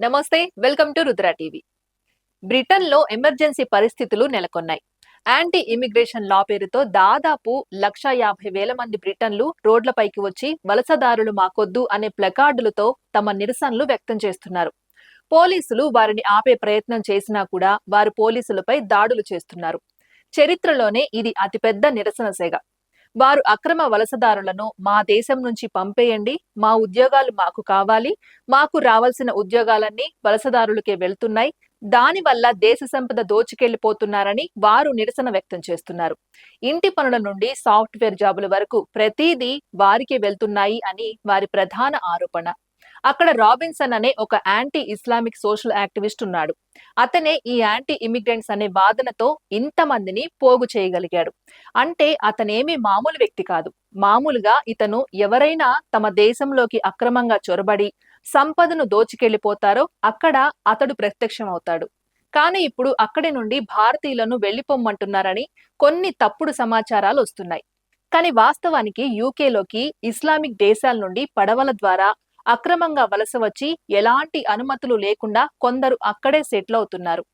నమస్తే welcome to Rudra TV. బ్రిటన్లో emergency పరిస్థితులు నెలకొన్నాయి. యాంటీ ఇమిగ్రేషన్ లా పేరుతో దాదాపు లక్ష యాభై వేల మంది బ్రిటన్లు రోడ్లపైకి వచ్చి వలసదారులు మాకొద్దు అనే ప్లకార్డులతో తమ నిరసనలు వ్యక్తం చేస్తున్నారు. పోలీసులు వారిని ఆపే ప్రయత్నం చేసినా కూడా వారు పోలీసులపై దాడులు చేస్తున్నారు. చరిత్రలోనే ఇది అతిపెద్ద నిరసన సేగ. వారు అక్రమ వలసదారులను మా దేశం నుంచి పంపేయండి మా ఉద్యోగాలు మాకు కావాలి మాకు రావాల్సిన ఉద్యోగాలన్నీ వలసదారులకే వెళ్తున్నాయి దానివల్ల దేశ సంపద దోచుకెళ్ళిపోతున్నారని వారు నిరసన వ్యక్తం చేస్తున్నారు. ఇంటి పనుల నుండి సాఫ్ట్వేర్ జాబుల వరకు ప్రతిదీ వారికి వెళ్తున్నాయి అని వారి ప్రధాన ఆరోపణ. అక్కడ రాబిన్సన్ అనే ఒక యాంటీ ఇస్లామిక్ సోషల్ యాక్టివిస్ట్ ఉన్నాడు. అతనే ఈ యాంటీ ఇమిగ్రెంట్స్ అనే వాదనతో ఇంతమందిని పోగు చేయగలిగాడు. అంటే అతనేమి మామూలు వ్యక్తి కాదు. మామూలుగా ఇతను ఎవరైనా తమ దేశంలోకి అక్రమంగా చొరబడి సంపదను దోచుకెళ్ళిపోతారో అక్కడ అతడు ప్రత్యక్షమవుతాడు. కానీ ఇప్పుడు అక్కడి నుండి భారతీయులను వెళ్ళిపోమ్మంటున్నారని కొన్ని తప్పుడు సమాచారాలు వస్తున్నాయి. కానీ వాస్తవానికి యూకేలోకి ఇస్లామిక్ దేశాల నుండి పడవల ద్వారా అక్రమంగా వలస వచ్చి ఎలాంటి అనుమతులు లేకుండా కొందరు అక్కడే సెటిల్ అవుతున్నారు.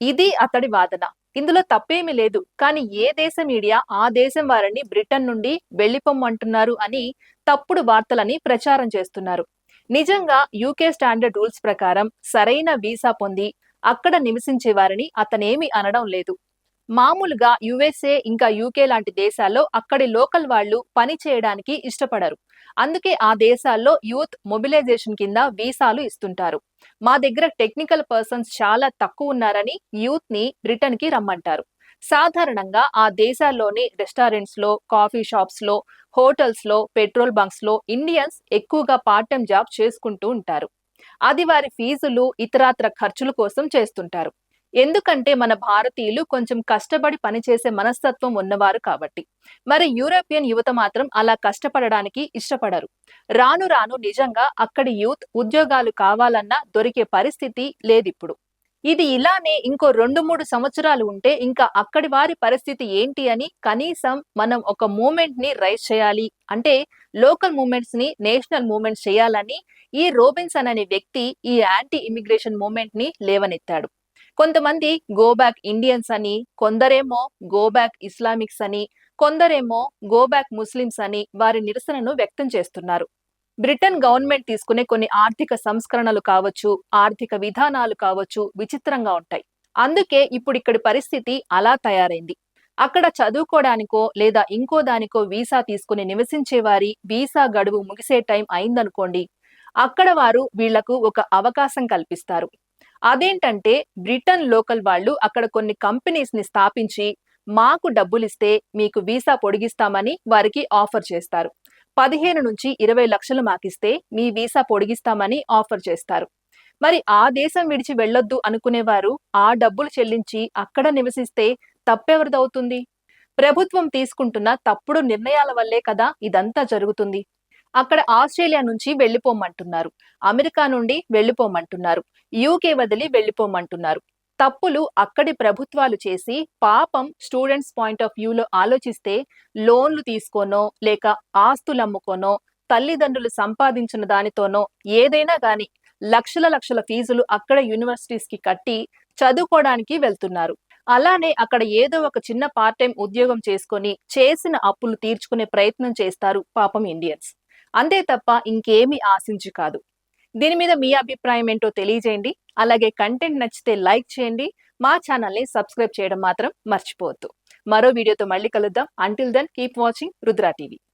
ఇది అతడి వాదన. ఇందులో తప్పేమీ లేదు. కానీ ఏ దేశ మీడియా ఆ దేశం వారిని బ్రిటన్ నుండి వెళ్ళిపోమ్మంటున్నారు అని తప్పుడు వార్తలని ప్రచారం చేస్తున్నారు. నిజంగా యూకే స్టాండర్డ్ రూల్స్ ప్రకారం సరైన వీసా పొంది అక్కడ నివసించే వారిని అతనేమి అనడం లేదు. మామూలుగా యుఎస్ఏ ఇంకా యూకే లాంటి దేశాల్లో అక్కడి లోకల్ వాళ్ళు పని చేయడానికి ఇష్టపడరు. అందుకే ఆ దేశాల్లో యూత్ మొబిలైజేషన్ కింద వీసాలు ఇస్తుంటారు. మా దగ్గర టెక్నికల్ పర్సన్స్ చాలా తక్కువ ఉన్నారని యూత్ని బ్రిటన్కి రమ్మంటారు. సాధారణంగా ఆ దేశాల్లోని రెస్టారెంట్స్లో కాఫీ షాప్స్లో హోటల్స్లో పెట్రోల్ బంక్స్లో ఇండియన్స్ ఎక్కువగా పార్ట్ టైం జాబ్ చేసుకుంటూ ఉంటారు. అది వారి ఫీజులు ఇతరాత్ర ఖర్చుల కోసం చేస్తుంటారు. ఎందుకంటే మన భారతీయులు కొంచెం కష్టపడి పనిచేసే మనస్తత్వం ఉన్నవారు కాబట్టి. మరి యూరోపియన్ యువత మాత్రం అలా కష్టపడడానికి ఇష్టపడరు. రాను రాను నిజంగా అక్కడి యూత్ ఉద్యోగాలు కావాలన్నా దొరికే పరిస్థితి లేదిప్పుడు. ఇది ఇలానే ఇంకో రెండు మూడు సంవత్సరాలు ఉంటే ఇంకా అక్కడి వారి పరిస్థితి ఏంటి అని కనీసం మనం ఒక మూమెంట్ని రైజ్ చేయాలి. అంటే లోకల్ మూమెంట్స్ని నేషనల్ మూమెంట్స్ చేయాలని ఈ రోబిన్సన్ అనే వ్యక్తి ఈ యాంటీ ఇమిగ్రేషన్ మూమెంట్ని లేవనెత్తాడు. కొంతమంది గో బ్యాక్ ఇండియన్స్ అని కొందరేమో గో బ్యాక్ ఇస్లామిక్స్ అని కొందరేమో గో బ్యాక్ ముస్లిమ్స్ అని వారి నిరసనను వ్యక్తం చేస్తున్నారు. బ్రిటన్ గవర్నమెంట్ తీసుకునే కొన్ని ఆర్థిక సంస్కరణలు కావచ్చు ఆర్థిక విధానాలు కావచ్చు విచిత్రంగా ఉంటాయి. అందుకే ఇప్పుడు ఇక్కడి పరిస్థితి అలా తయారైంది. అక్కడ చదువుకోవడానికో లేదా ఇంకో దానికో వీసా తీసుకుని నివసించే వారి వీసా గడువు ముగిసే టైం అయిందనుకోండి అక్కడ వారు వీళ్ళకు ఒక అవకాశం కల్పిస్తారు. అదేంటంటే బ్రిటన్ లోకల్ వాళ్ళు అక్కడ కొన్ని కంపెనీస్ని స్థాపించి మాకు డబ్బులిస్తే మీకు వీసా పొడిగిస్తామని వారికి ఆఫర్ చేస్తారు. పదిహేను నుంచి ఇరవై లక్షలు మాకిస్తే మీ వీసా పొడిగిస్తామని ఆఫర్ చేస్తారు. మరి ఆ దేశం విడిచి వెళ్ళొద్దు అనుకునేవారు ఆ డబ్బులు చెల్లించి అక్కడ నివసిస్తే తప్పెవరిదవుతుంది ప్రభుత్వం తీసుకుంటున్న తప్పుడు నిర్ణయాల వల్లే కదా ఇదంతా జరుగుతుంది. అక్కడ ఆస్ట్రేలియా నుంచి వెళ్ళిపోమంటున్నారు అమెరికా నుండి వెళ్ళిపోమంటున్నారు యూకే వదిలి వెళ్ళిపోమంటున్నారు తప్పులు అక్కడి ప్రభుత్వాలు చేసి పాపం స్టూడెంట్స్ పాయింట్ ఆఫ్ వ్యూలో ఆలోచిస్తే లోన్లు తీసుకోనో లేక ఆస్తులు అమ్ముకోనో తల్లిదండ్రులు సంపాదించిన దానితోనో ఏదైనా గాని లక్షల లక్షల ఫీజులు అక్కడ యూనివర్సిటీస్కి కట్టి చదువుకోవడానికి వెళ్తున్నారు. అలానే అక్కడ ఏదో ఒక చిన్న పార్ట్ టైం ఉద్యోగం చేసుకొని చేసిన అప్పులు తీర్చుకునే ప్రయత్నం చేస్తారు పాపం ఇండియన్స్. అంతే తప్ప ఇంకేమీ ఆశించి కాదు. దీని మీద మీ అభిప్రాయం ఏంటో తెలియజేయండి. అలాగే కంటెంట్ నచ్చితే లైక్ చేయండి. మా ఛానల్ని సబ్స్క్రైబ్ చేయడం మాత్రం మర్చిపోవద్దు. మరో వీడియోతో మళ్ళీ కలుద్దాం. Until then keep watching Rudra TV